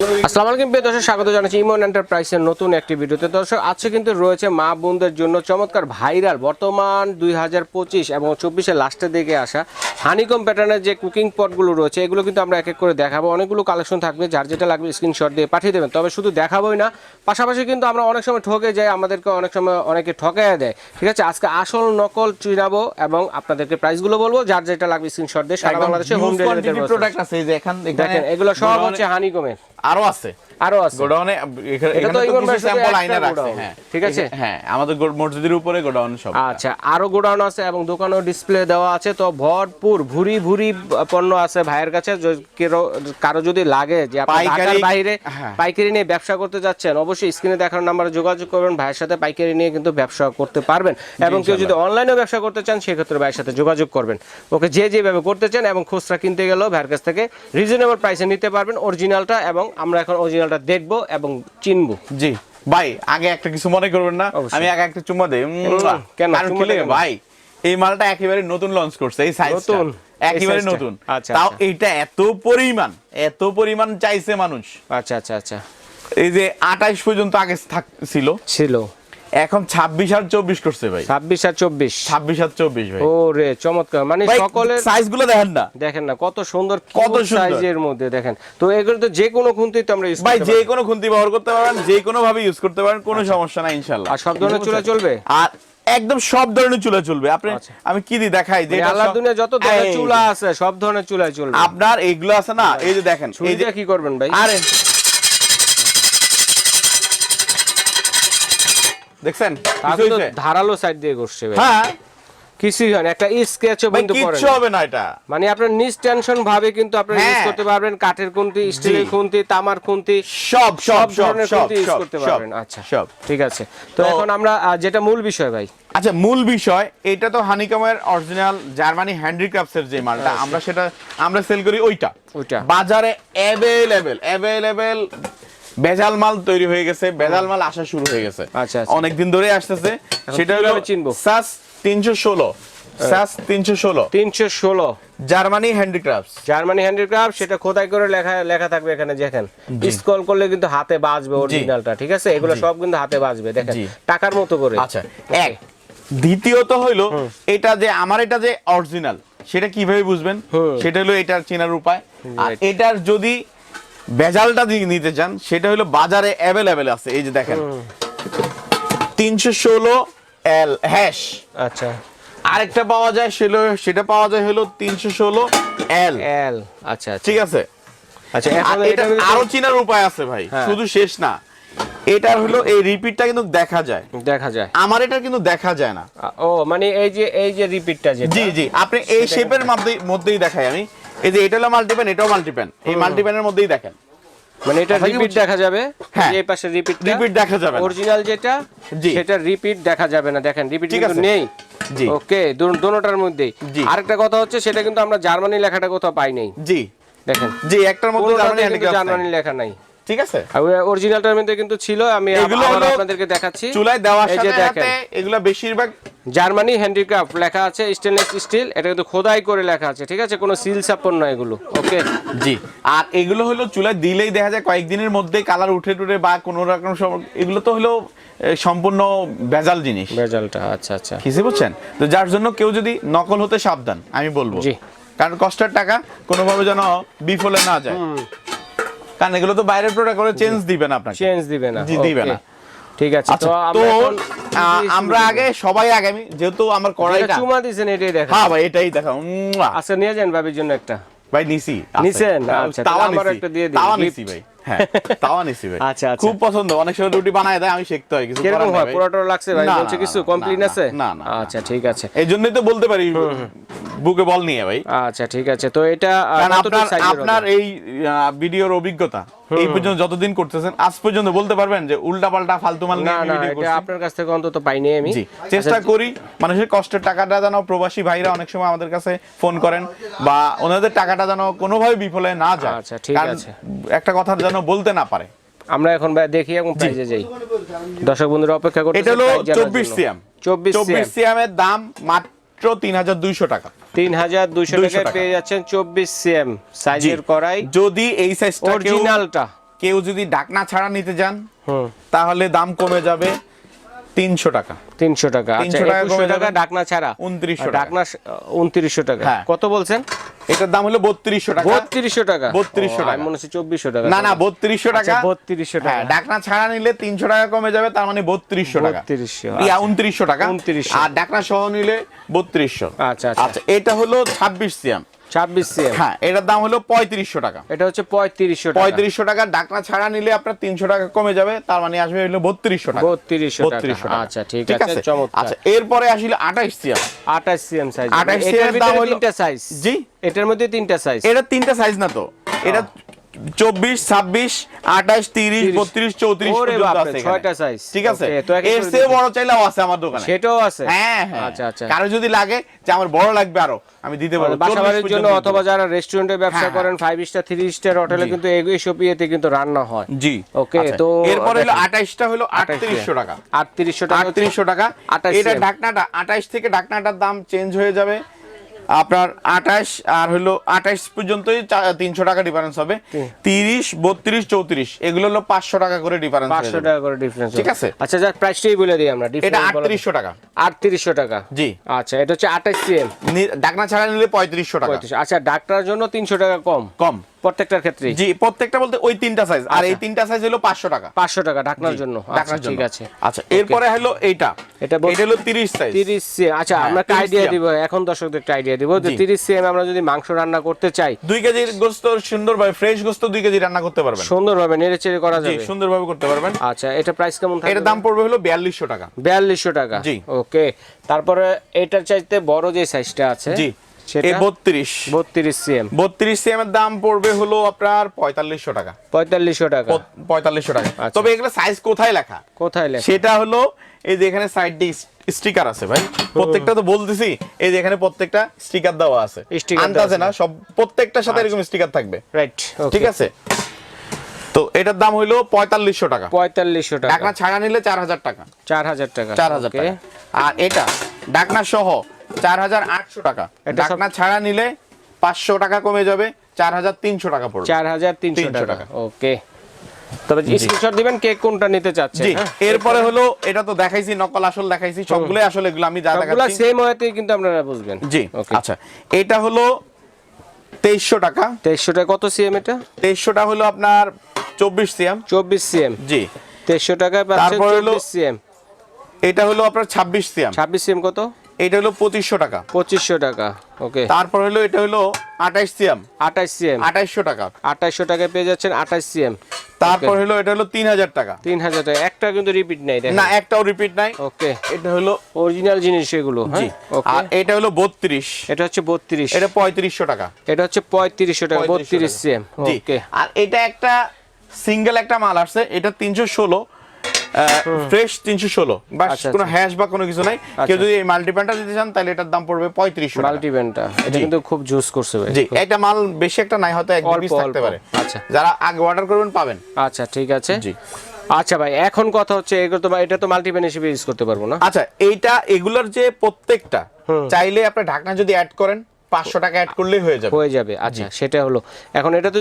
আসসালামু আলাইকুম প্রিয় দর্শক স্বাগত জানাচ্ছি ইমন এন্টারপ্রাইজের নতুন একটি ভিডিওতে। দর্শক আজকে কিন্তু রয়েছে মা বোনদের জন্য চমৎকার ভাইরাল বর্তমান দুই হাজার পঁচিশ এবং চব্বিশের লাস্টের দিকে আসা হানিকম প্যাটার্নের যে কুকিং পটগুলো রয়েছে এগুলো কিন্তু আমরা এক এক করে দেখাবো। অনেকগুলো কালেকশন থাকবে যার যেটা লাগবে স্ক্রিনশট দিয়ে পাঠিয়ে দেবেন। তবে শুধু দেখাবোই না পাশাপাশি কিন্তু আমরা অনেক সময় ঠকে যাই আমাদেরকে অনেক সময় অনেকে ঠকাইয়া দেয়। ঠিক আছে আজকে আসল নকল চিনাবো এবং আপনাদেরকে প্রাইসগুলো বলব যার যেটা লাগবে স্ক্রিনশট দিয়ে সারা বাংলাদেশে হোম ডেলিভারি প্রোডাক্ট আছে এখান দেখেন এগুলো সব হচ্ছে হানিকমের আরও আছে। আরও আছে। গোডাউনে এখানে তো এখানে তো ইমন কিছু স্যাম্পল আইনা রাখছে হ্যাঁ। ঠিক আছে? হ্যাঁ আমাদের মসজিদের উপরে গোডাউন সব। আচ্ছা আরও গোডাউন আছে এবং দোকানেও ডিসপ্লে দেওয়া আছে তো ভরপুর ভুরি ভুরি পণ্য আছে ভাইয়ের কাছে। কারও যদি লাগে যে ঢাকার বাইরে হ্যাঁ। পাইকারি নিয়ে ব্যবসা করতে যাচ্ছেন অবশ্যই স্ক্রিনে দেখার নাম্বারে যোগাযোগ করবেন ভাইয়ের সাথে পাইকারি নিয়ে কিন্তু ব্যবসা করতে পারবেন। এবং কেউ যদি অনলাইনেও ব্যবসা করতে চান সেক্ষেত্রে ভাইয়ের সাথে যোগাযোগ করবেন। ওকে যে যেভাবে করতে চান এবং খুচরা কিনতে গেলেও ভাইয়ের কাছ থেকে রিজনেবল প্রাইসে নিতে পারবেন অরিজিনালটা এবং আমরা এখন অরিজিনালটা দেখব এবং চিনবো। জি। ভাই আগে একটা কিছু মনে করবেন না। আমি আগে একটা চুম্মা দেই। কেন? ভাই এই মালটা একেবারে নতুন লঞ্চ করছে এই সাইজটা নতুন? একেবারে? নতুন। আচ্ছা, তাও এটা এইটা এত পরিমাণ এত পরিমাণ চাইছে মানুষ। আচ্ছা আচ্ছা আচ্ছা। এই যে আঠাইশ পর্যন্ত আগে ছিল। ছিল। এখন ছাব্বিশ আর চব্বিশ করছে ভাই। ছাব্বিশ আর চব্বিশ। ছাব্বিশ আর চব্বিশ ভাই। ও রে চমৎকার। মানে সকলের সাইজগুলো দেখেন না। দেখেন না কত সুন্দর কত সাইজের মধ্যে দেখেন। তো এগুলো তো যে কোনো খুন্তি তো আমরা ইউজ ভাই যে কোনো খুন্তি ব্যবহার করতে পারেন যে কোনো ভাবে ইউজ করতে পারেন কোনো সমস্যা নাই ইনশাল্লাহ আর সব ধরনের চুলা চলবে? আর একদম সব ধরনের চুলা চলবে। আপনি আচ্ছা। আমি কি দি দেখাই? যে মানে আল্লাহর দুনিয়া যত ধরনের চুলা আছে সব ধরনের চুলাই চলবে। আপনার এইগুলো আছে না এই যে দেখেন এই যে কি করবেন ভাই? আরে দেখছেন? কিছু? ধারালো সাইড দিয়ে করছে হ্যাঁ। কিছুই হয় একটা ভাই বন্ধ করে কিচ্ছু হবে না এটা। মানে আপনার নিজ টেনশন ভাবে কিন্তু আপনি ইউজ হ্যাঁ। করতে পারবেন কাঠের খুন্তি স্টিলের। খুন্তি তামার খুন্তি সব সব ধরনের খুন্তি ইউজ করতে পারবেন। আচ্ছা সব। ঠিক আছে। তো তো- এখন আমরা যেটা মূল বিষয় ভাই। আচ্ছা মূল বিষয় এটা তো হানিকমের অরিজিনাল জার্মানি হ্যান্ডিক্রাফটসের যে মালটা আমরা সেটা আমরা সেল করি ওইটা। ওইটা। বাজারে অ্যাভেলেবেল অ্যাভেলেবেল বেজাল মাল তৈরি হয়ে গেছে বেজাল মাল আসা শুরু হয়ে গেছে। আচ্ছা, আচ্ছা। অনেক দিন ধরে আসতেছে। সেটা হলো চিনবো? সাস তিনশো ষোলো। সাস তিনশো ষোলো। তিনশো ষোলো। Germany handicrafts. জার্মানি হ্যান্ডিক্রাফট সেটা খোদাই করে লেখা লেখা থাকবে এখানে দেখেন। স্ক্রল করলে কিন্তু হাতে বাজবে অরিজিনালটা ঠিক আছে? এগুলো সব কিন্তু হাতে বাজবে দেখেন। টাকার মতো করে। আচ্ছা এক। দ্বিতীয়ত হইল এটা যে আমার এটা যে অরিজিনাল সেটা কীভাবে বুঝবেন? সেটা হলো এটার চেনার উপায়। আর এটার যদি বেজালটা দিয়ে নিতে চান সেটা হলো বাজারে অ্যাভেলেবেল আছে। এই যে দেখেন। তিনশো ষোলো এল হ্যাশ আচ্ছা। আরেকটা পাওয়া যায় সেটা সেটা পাওয়া যায় হলো তিনশো ষোলো এল এল আচ্ছা আচ্ছা। ঠিক আছে? আচ্ছা এটা এটা আরও চেনার উপায় আছে ভাই হ্যাঁ। শুধু শেষ না। এটার হলো এই রিপিটটা কিন্তু দেখা যায়। দেখা যায়। আমার এটা কিন্তু দেখা যায় না। ও মানে এই যে এই যে রিপিটটা যেটা। জি জি। আপনি এই শেপের মধ্যেই মধ্যেই দেখাই আমি। এই যে এটা হলো মাল্টিপ্যান এটাও মাল্টিপ্যান এই মাল্টিপ্যানের মধ্যেই দেখেন। মানে এটা রিপিট দেখা যাবে। হ্যাঁ। এই পাশে রিপিট রিপিট দেখা যাবে। অরিজিনাল যেটা জি। সেটা রিপিট দেখা যাবে না। দেখেন রিপিট কিন্তু। নেই। জি। ওকে দোনোটার মধ্যে জি। আরেকটা কথা হচ্ছে সেটা কিন্তু আমরা জার্মানি লেখাটা কোথাও পাই নাই। জি। দেখেন। জি একটার মধ্যে জার্মানি লেখা নাই। ঠিক আছে? অরিজিনালটার মধ্যে কিন্তু ছিল আমি আপনাদেরকে দেখাচ্ছি। চুলায় দেওয়ার সাথে সাথে এগুলা বেশিরভাগ জার্মানি হ্যান্ডিক্রাফট লেখা আছে স্টেনলেস স্টিল এটা কিন্তু খোদাই করে লেখা আছে ঠিক আছে? কোনো সিল সাপন নয় এগুলো ওকে জি আর এগুলো হলো চুলায় দিলেই দেখা যায় কয়েকদিনের মধ্যে কালার উঠে টুটে বা কোনো রকম এগুলো তো হলো সম্পূর্ণ ভেজাল জিনিস। রেজাল্টটা আচ্ছা আচ্ছা। কিছু বুঝছেন? তো যার জন্য কেউ যদি নকল হতে সাবধান আমি বলব। জি। কারণ কষ্টের টাকা কোনোভাবে যেন বিফলে না যায়। কারণ এগুলো তো বাইরের প্রোডাক্ট করে চেঞ্জ দিবে না আপনাকে। চেঞ্জ দিবে না জি, দিবে না। ঠিক আছে আচ্ছা তো আমরা আগে সবাই আগে আমি যেহেতু আমার কড়াই কড়াইটা চুমা দিছেন এটাই দেখা হ্যাঁ ভাই এটাই দেখা। আচ্ছা নিয়ে যান ভাবির জন্য একটা। ভাই নিছি। আছে। নিছেন? আচ্ছা, তাও আমার একটা দিয়ে দিই তাও নিছি ভাই। হ্যাঁ তাওয়া নিছি ভাই। আচ্ছা, আচ্ছা। খুব পছন্দ অনেক সময় রুটি বানায় দেয় আমি শিখতে হয় কিছু কীরকম করার নাই হয়? ভাই। লাগছে ভাই? বলছে কিছু না, আছে? না। আচ্ছা ঠিক আছে। এই জন্যই তো বলতে পারি বুকে বল নিয়ে ভাই। আচ্ছা ঠিক আছে। তো এটা আপনার এই ভিডিওর অভিজ্ঞতা এই পর্যন্ত যতদিন করতেছেন আজ পর্যন্ত বলতে পারবেন যে উল্টা পাল্টা ফালতু মাল না না এটা আপনার কাছ থেকে অন্তত পাইনি আমি। চেষ্টা আচ্ছা, করি মানুষের কষ্টের টাকাটা যেন প্রবাসী ভাইরা অনেক সময় আমাদের কাছে ফোন করেন বা ওনাদের টাকাটা যেন কোনোভাবে বিফলে না যায়। আচ্ছা, ঠিক আছে। একটা কথা যেন বলতে না পারে। আমরা এখন ভাই দেখি এবং প্রাইজে যাই। দর্শক বন্ধুরা অপেক্ষা করতে এটা হলো চব্বিশ সিএম। চব্বিশ চব্বিশ সিএমের দাম মাত্র তিন হাজার দুইশো টাকা। তিন হাজার দুইশো টাকায় পেয়ে যাচ্ছেন চব্বিশ সিএম সাইজের করাই যদি এই সাইজটা কেউ অরিজিনালটা। কেউ যদি ডাকনা ছাড়া নিতে যান তাহলে দাম কমে যাবে তিনশো টাকা। তিনশো টাকা। তিনশো টাকা। ডাকনা ছাড়া। 2900 আর ডাকনা উনত্রিশশো টাকা। হ্যাঁ। কত বলছেন? এটার দাম হলো বত্রিশশো টাকা। বত্রিশশো টাকা? বত্রিশশো টাকা। মনে হচ্ছে চব্বিশশো টাকা না না বত্রিশশো টাকা। বত্রিশশো টাকা। হ্যাঁ ডাকনা ছাড়া নিলে তিনশো টাকা কমে যাবে তার মানে বত্রিশশো টাকা। 3200 ইয়া উনত্রিশশো টাকা। উনত্রিশ আর ডাকনা সহ নিলে বত্রিশশো। আচ্ছা আচ্ছা। আচ্ছা এটা হলো ছাব্বিশ সিএম ছাব্বিশ হ্যাঁ এটার দাম হলো পঁয়ত্রিশশো টাকা। এটা হচ্ছে পঁয়ত্রিশশো টাকা। পঁয়ত্রিশশো টাকা ডাকনা ছাড়া নিলে আপনার তিনশো টাকা কমে যাবে তার মানে আসবে হলো বত্রিশশো টাকা। 3200 বত্রিশশো আচ্ছা, ঠিক আছে, আচ্ছা এরপরে আসলে আঠাশ সিএম। আঠাশ সিএম সাইজ 28 এটার দাম হলো- তিনটা সাইজ জি? এটার মধ্যে তিনটা সাইজ এটা তিনটা সাইজ না তো। এটা চব্বিশ ছাব্বিশ আঠাশ তিরিশ বত্রিশ চৌত্রিশ। ছয়টা size। ঠিক আছে? এর চেয়ে বড় চাইলেও আছে আমার দোকানে। সেটাও আছে? হ্যাঁ হ্যাঁ। আচ্ছা আচ্ছা। কারও যদি লাগে যে আমার বড় লাগবে আরও আমি দিতে পারব। বাসা 40 বাড়ির জন্য অথবা যারা রেস্টুরেন্টে ব্যবসা হ্যাঁ, করেন ফাইভ স্টার থ্রি স্টার হোটেলে কিন্তু এইসব ইয়েতে কিন্তু রান্না হয়। জি Okay, আচ্ছা, তো এরপরে হলো দেখেন। আঠাইশটা হলো আটত্রিশশো টাকা। আটত্রিশশো টাকা আটত্রিশশো টাকা। 28 এটা ঢাকনাটা আঠাইশ থেকে ঢাকনাটার দাম চেঞ্জ হয়ে যাবে। আপনার আঠাশ আর হলো আঠাশ পর্যন্তই তিনশো টাকা ডিফারেন্স হবে। তিরিশ বত্রিশ চৌত্রিশ এগুলো হলো পাঁচশো টাকা করে ডিফারেন্স পাঁচশো টাকা করে ডিফারেন্স ঠিক আছে। আচ্ছা যার প্রাইসটাই বলে দিই আমরা। এটা। আটত্রিশশো টাকা। আটত্রিশশো টাকা। জি। আচ্ছা এটা হচ্ছে আঠাশ সিএম ডাকনা ছাড়া নিলে পঁয়ত্রিশশো টাকা। আচ্ছা ডাকটার জন্য তিনশো টাকা কম। কম। প্রত্যেকটার ক্ষেত্রে জি প্রত্যেকটা বলতে ওই তিনটা সাইজ আর এই তিনটা সাইজ হলো পাঁচশো টাকা। পাঁচশো টাকা ঢাকনার জন্য। আচ্ছা ঠিক আছে। আচ্ছা এরপরে হলো এইটা। এটা এটা হলো তিরিশ সাইজ তিরিশ সিএম আচ্ছা হ্যাঁ, আমরা একটা আইডিয়া দিব এখন দর্শকদের একটা আইডিয়া দিব যে জি। তিরিশ সিএম আমরা যদি মাংস রান্না করতে চাই। দুই কেজির গোস্ত সুন্দরভাবে ফ্রেশ গোস্ত দুই কেজি রান্না করতে পারবেন। সুন্দরভাবে নেড়ে চেড়ে করা জি যাবে। সুন্দরভাবে করতে পারবেন। আচ্ছা এটা প্রাইস কেমন থাকবে? এটার দাম পড়বে হলো বিয়াল্লিশশো টাকা। বিয়াল্লিশশো টাকা। জি। ওকে তারপরে এটার চাইতে বড় যে সাইজটা আছে জি। বত্রিশ। বত্রিশ সিএম। বত্রিশ সিএম এর দাম পড়বে হলো আপনার পঁয়তাল্লিশশো টাকা। পঁয়তাল্লিশশো টাকা। পঁয়তাল্লিশশো টাকা। আচ্ছা। তবে এগুলো সাইজ কোথায় লেখা? কোথায় লেখা? সেটা হলো এই যে এখানে সাইড দিয়ে স্টিকার আছে ভাই। প্রত্যেকটা তো বলতেছি এই যে এখানে প্রত্যেকটা স্টিকার দেওয়া আছে। আন্দাজে না সব প্রত্যেকটার সাথে এরকম স্টিকার থাকবে। রাইট ঠিক আছে? তো এটার দাম হইল পঁয়তাল্লিশশো টাকা। পঁয়তাল্লিশশো টাকা। ডাকনা ছাড়া নিলে চার হাজার টাকা। চার হাজার টাকা। চার হাজার টাকা। আর এটা ডাকনা সহ চার হাজার আটশো টাকা। ছাড়া নিলে পাঁচশো টাকা কমে যাবে চার হাজার তিনশো টাকা পড়বে। চার হাজার তিনশো টাকা টাকা। ওকে। তবে স্ক্রিনশট দিবেন কে কোনটা নিতে চাচ্ছে জি এরপরে হলো এটা তো দেখাইছি নকল আসল দেখাইছি সবগুলোই আসলে এগুলো আমি যা সবগুলা দেখাচ্ছি। সেম ওয়েতে কিন্তু আপনারা বুঝবেন। জি আচ্ছা এটা হলো তেইশশো টাকা। তেইশশো টাকা কত সিএম এটা? তেইশশোটা হলো আপনার চব্বিশ সিএম। চব্বিশ সিএম। জি। তেইশশো টাকায় পাচ্ছে তারপর হলো- চব্বিশ সিএম। এটা হলো আপনার ছাব্বিশ সিএম। ছাব্বিশ সিএম কত? এটা হলো পঁচিশশো টাকা। পঁচিশশো টাকা ওকে। তারপর হলো এটা হলো আঠাইশ সিএম। আঠাশ সিএম। আঠাইশশো টাকা। আঠাশশো টাকায় পেয়ে যাচ্ছেন আঠাশ সিএম। তারপর হলো এটা হলো তিন হাজার টাকা। তিন হাজার টাকা। একটা কিন্তু রিপিট নাই না একটাও রিপিট নাই। ওকে। এটা হলো অরিজিনাল জিনিস এগুলো হ্যাঁ? আর এটা হলো বত্রিশ। এটা হচ্ছে বত্রিশ। এটা পঁয়ত্রিশশো টাকা। এটা হচ্ছে পঁয়ত্রিশশো টাকা বত্রিশ। সিএম। ওকে। আর এটা একটা সিঙ্গেল একটা মাল আসছে। এটা তিনশো ষোলো। ফ্রেশ তিনশো ষোলো। বা আচ্ছা, কোনো আচ্ছা। হ্যাশ বা কোনো কিছু নাই। কেউ যদি এই মাল্টিপ্যানটা দিতে চান তাহলে এটার দাম পড়বে পঁয়ত্রিশশো টাকা। মাল্টিভেনটা এটা কিন্তু খুব জুস করছে ভাই। জি এটা মাল বেশি একটা নাই হয়তো এক পিস থাকতে পারে। আচ্ছা। যারা আগে অর্ডার করবেন পাবেন। আচ্ছা ঠিক আছে। জি। আচ্ছা ভাই এখন কথা হচ্ছে এগুলো তো এটা তো মাল্টিভেন হিসেবে ইউজ করতে পারব না। আচ্ছা এইটা এগুলোর যে প্রত্যেকটা চাইলে আপনি ঢাকনা যদি অ্যাড করেন পাঁচশো টাকা অ্যাড করলেই হয়ে যাবে। হয়ে যাবে আচ্ছা সেটা হলো। এখন এটা তো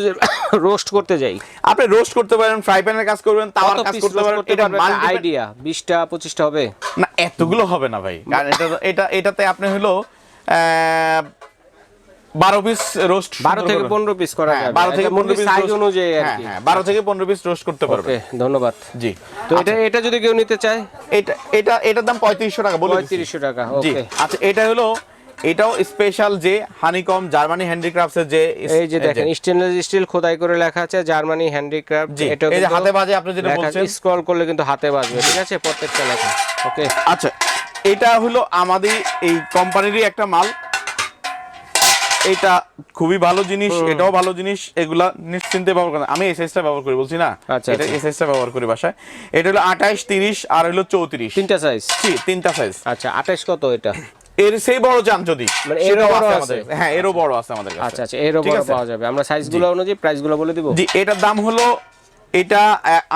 রোস্ট করতে যাই। আপনি রোস্ট করতে পারেন ফ্রাই প্যানের কাজ করবেন তাওয়ার কাজ করতে পারেন এটা আইডিয়া বিশটা পঁচিশটা হবে? না এতগুলো হবে না ভাই। কারণ এটা এটা এটাতে আপনি হলো বারো পিস রোস্ট বারো থেকে পনেরো পিস করা হ্যাঁ, যাবে। বারো থেকে পনেরো পিস সাইজ অনুযায়ী হ্যাঁ হ্যাঁ বারো থেকে পনেরো পিস রোস্ট করতে পারবে ওকে ধন্যবাদ। জি। তো এটা এটা যদি কেউ নিতে চায়? এটা এটা এটার দাম পঁয়ত্রিশশো টাকা বলে। পঁয়ত্রিশশো টাকা ওকে। আচ্ছা এটা হলো এটাও স্পেশাল যে হানিকম জার্মানি হ্যান্ডিক্রাফটস এর যে এই যে দেখেন স্টেনলেস স্টিল খোদাই করে লেখা আছে জার্মানি হ্যান্ডিক্রাফট এটা এই যে হাতে বাজে আপনি যেটা বলছেন। স্ক্রল করলে কিন্তু হাতে বাজবে ঠিক আছে? প্রত্যেকটা লেখা ওকে আচ্ছা এটা হলো আমাদের এই কোম্পানিরই একটা মাল। এটা খুবই ভালো জিনিস এটাও ভালো জিনিস এগুলা নিশ্চিন্তে ব্যবহার করেন আমি এসএসটা ব্যবহার করি বলছি না? আচ্ছা, এটা আচ্ছা। এসএসটা ব্যবহার করি বাসায়। এটা হলো আঠাইশ তিরিশ আর হলো চৌত্রিশ। তিনটা সাইজ জি তিনটা সাইজ আচ্ছা আঠাশ কত এটা? এর সেই বড় চান যদি মানে সেটাও এরও বড় আছে? আমাদের হ্যাঁ এরও বড় আছে আমাদের কাছে। আচ্ছা আচ্ছা এরও বড় পাওয়া যাবে। আমরা সাইজগুলো অনুযায়ী প্রাইসগুলো বলে দিব। জি এটার দাম হলো এটা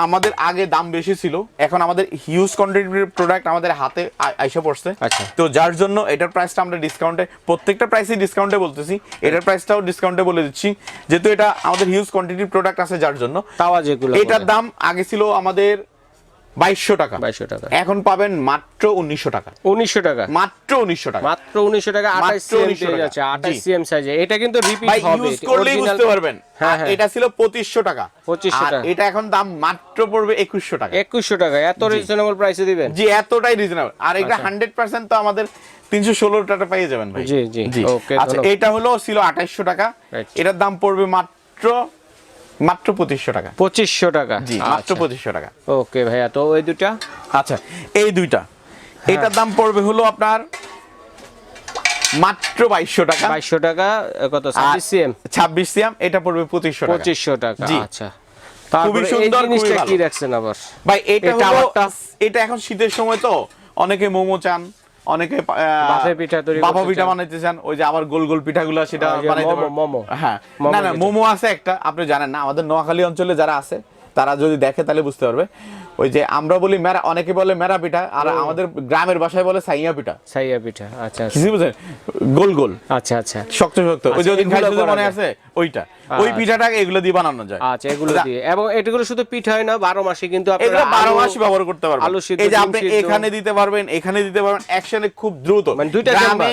আমাদের আগে দাম বেশি ছিল। এখন আমাদের হিউজ কোয়ান্টিটির প্রোডাক্ট আমাদের হাতে আইসা পড়ছে। আচ্ছা। তো যার জন্য এটার প্রাইসটা আমরা ডিসকাউন্টে প্রত্যেকটা প্রাইসই ডিসকাউন্টে বলতেছি। এটার প্রাইসটাও ডিসকাউন্টে বলে দিচ্ছি। যেহেতু এটা আমাদের হিউজ কোয়ান্টিটির প্রোডাক্ট আছে যার জন্য। তাওয়া যেগুলো এটার দাম আগে ছিল আমাদের বাইশশো টাকা। বাইশশো টাকা। এখন পাবেন মাত্র উনিশশো টাকা। উনিশশো টাকা। মাত্র উনিশশো টাকা। মাত্র উনিশশো টাকা আঠাশ মাত্র সিএম 1900 পেয়ে টাকা। আঠাশ সিএম সাইজে এটা কিন্তু রিপিট হবে ইউজ করলেই বুঝতে পারবেন। হ্যাঁ, হ্যাঁ। এটা ছিল পঁচিশশো টাকা। 2500 আর টাকা। এটা এখন দাম মাত্র পড়বে একুশশো টাকা। একুশশো টাকা। এত রিজনেবল প্রাইসে দিবেন? জি এতটাই রিজনেবল আর এটা হান্ড্রেড পার্সেন্ট তো আমাদের তিনশো ষোলো টাকা পেয়ে যাবেন ভাই। জি, জি, okay, আচ্ছা এটা হলো ছিল আঠাইশশো টাকা। এটার দাম পড়বে মাত্র মাত্র পঁচিশশো টাকা। পঁচিশশো টাকা। জি মাত্র পঁচিশশো টাকা। ওকে ভাইয়া তো ওই দুটা আচ্ছা এই দুইটা। হ্যাঁ। এটার দাম পড়বে হলো আপনার মাত্র বাইশশো টাকা। বাইশশো টাকা কত ছাব্বিশ সিএম? ছাব্বিশ সিএম এটা পড়বে পঁচিশশো পঁচিশশো টাকা। আচ্ছা। সুন্দর, খুবই জিনিসটা কি রাখছেন আবার? ভাই এটা এটা এখন শীতের সময় তো অনেকে মোমো চান। অনেকে পিঠা তৈরি বাফা পিঠা। বানাইতে চান ওই যে আবার গোল গোল পিঠাগুলো সেটা বানাইতে মোমো, হ্যাঁ। না না মোমো আছে একটা আপনি জানেন না আমাদের নোয়াখালী অঞ্চলে যারা আছে তারা যদি দেখে তাহলে বুঝতে পারবে। ওই যে আমরা বলি মেরা অনেকে বলে মেরা পিঠা আর আমাদের গ্রামের ভাষায় বলে সাইয়া পিঠা। সাইয়া পিঠা আচ্ছা আচ্ছা। কিছু বুঝেন গোল গোল। আচ্ছা আচ্ছা। শক্ত শক্ত ওই যে আচ্ছা, ওদিন খাইছো মনে আছে ওইটা। ওই আচ্ছা। পিঠাটাকে এগুলো দিয়ে বানানো যায়। আচ্ছা এগুলো দিয়ে। এবং এগুলো শুধু পিঠা হয় না বারো মাসে কিন্তু আপনারা বারো মাস ব্যবহার করতে পারবেন। এই যে আপনি এখানে দিতে পারবেন এখানে দিতে পারবেন একসাথে খুব দ্রুত। মানে দুইটা গ্রামে।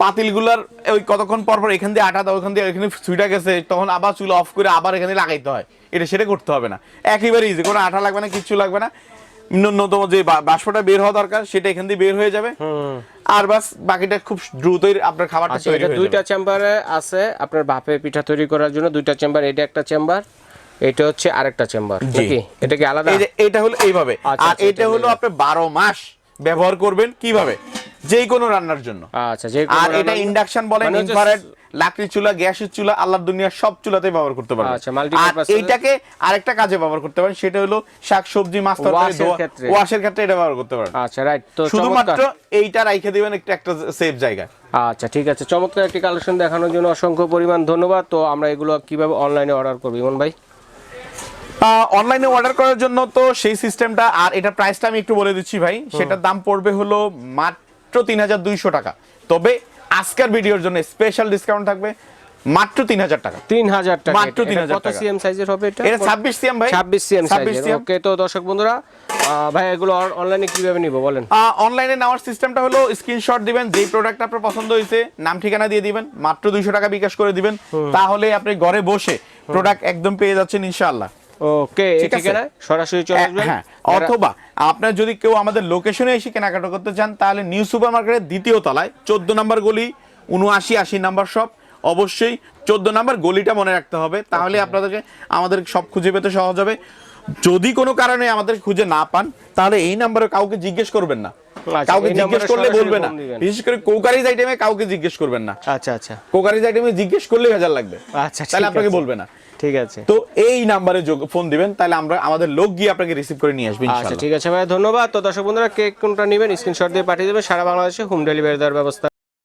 পাতিলগুলার ওই কতক্ষণ পর পর এখান দিয়ে আটা দাও ওখান দিয়ে এখানে সুইটা গেছে তখন আবার চুলা অফ করে আবার এখানে লাগাইতে হয়। এটা সেটা করতে হবে না। একেবারে ইজি কোনো আটা লাগবে না কিচ্ছু লাগবে না। ন্যূনতম যে বাষ্পটা বের হওয়া দরকার সেটা এখান দিয়ে বের হয়ে যাবে। আর বাস বাকিটা খুব দ্রুতই আপনার খাবারটা আচ্ছা তৈরি এটা হয়ে দুইটা চেম্বারে আছে আপনার বাপে পিঠা তৈরি করার জন্য দুইটা চেম্বার এটা একটা চেম্বার এটা হচ্ছে আরেকটা চেম্বার। নাকি? এটা কি আলাদা? এটা হলো এইভাবে। আচ্ছা, আর আচ্ছা, এটা হলো আপনি বারো মাস ব্যবহার করবেন কীভাবে? যে কোনো রান্নার জন্য। আচ্ছা যে আর এটা ইন্ডাকশন বলেন মানে ইনফ্রারেড লাকড়ি চুলা গ্যাসের চুলা আল্লাহর দুনিয়ার সব চুলাতে ব্যবহার করতে পারবেন। আচ্ছা, multi-purpose এইটাকে আরেকটা কাজে ব্যবহার করতে পারেন সেটা হলো শাক সবজি মাছ তরকারি। ওয়াশের ক্ষেত্রে। এটা ব্যবহার করতে পারেন। আচ্ছা রাইট তো শুধুমাত্র এইটা রাইখে দিবেন একটা একটা সেফ জায়গা আচ্ছা ঠিক আছে চমৎকার একটি কালেকশন দেখানোর জন্য অসংখ্য পরিমাণ ধন্যবাদ। তো আমরা এগুলো কীভাবে অনলাইনে অর্ডার করব? ইমন ভাই? অনলাইনে অর্ডার করার জন্য তো সেই সিস্টেমটা আর এটা প্রাইসটা আমি একটু বলে দিচ্ছি ভাই সেটার দাম পড়বে হলো মাত্র তিন হাজার দুইশো টাকা। তবে আজকের ভিডিওর জন্য স্পেশাল ডিসকাউন্ট থাকবে মাত্র তিন হাজার টাকা। তিন হাজার টাকা। মাত্র 3000 কত টাকা। সিএম সাইজের হবে এটা? এটা ছাব্বিশ সিএম ভাই। ছাব্বিশ সিএম 26 সাইজের ওকে তো দর্শক বন্ধুরা ভাই এগুলো অনলাইনে কীভাবে নিব বলেন? অনলাইনে নেওয়ার সিস্টেমটা হলো স্ক্রিনশট দিবেন যেই প্রোডাক্ট আপনার পছন্দ হয়েছে নাম ঠিকানা দিয়ে দিবেন মাত্র দুইশো টাকা বিকাশ করে দিবেন। তাহলে আপনি ঘরে বসে প্রোডাক্ট একদম পেয়ে যাচ্ছেন ইনশাআল্লাহ। ওকে এই ঠিক আছে। ঠিকানায়? সরাসরি চলে আসবেন। হ্যাঁ অথবা আপনার যদি কেউ আমাদের লোকেশনে এসে কেনাকাটা করতে চান তাহলে নিউ সুপার মার্কেটের দ্বিতীয় তলায় চোদ্দ নম্বর গলি উনআশি আশি নাম্বার শপ অবশ্যই চোদ্দ নম্বর গলিটা মনে রাখতে হবে। তাহলে আপনাদেরকে আমাদের সব খুঁজে পেতে সহজ হবে। যদি কোনো কারণে আমাদের খুঁজে না পান তাহলে এই নাম্বারে কাউকে জিজ্ঞেস করবেন না। কাউকে জিজ্ঞেস করলে বলবে না। বিশেষ করে কোকারিজ আইটেমে কাউকে জিজ্ঞেস করবেন না। আচ্ছা আচ্ছা। কোকারিজ আইটেমে জিজ্ঞেস করলে হাজার লাগবে। আচ্ছা, তাহলে আপনাকে বলবে না। ঠিক আছে। তো এই নাম্বারে যোগ ফোন দিবেন তাহলে আমরা আমাদের লোক গিয়ে আপনাকে রিসিভ করে নিয়ে আসবে আচ্ছা ইনশাআল্লাহ। ঠিক আছে ভাই ধন্যবাদ। তো দর্শক বন্ধুরা কেক কোনটা নেবেন স্ক্রিনশট দিয়ে পাঠিয়ে দেবেন সারা বাংলাদেশে হোম ডেলিভারি দেওয়ার ব্যবস্থা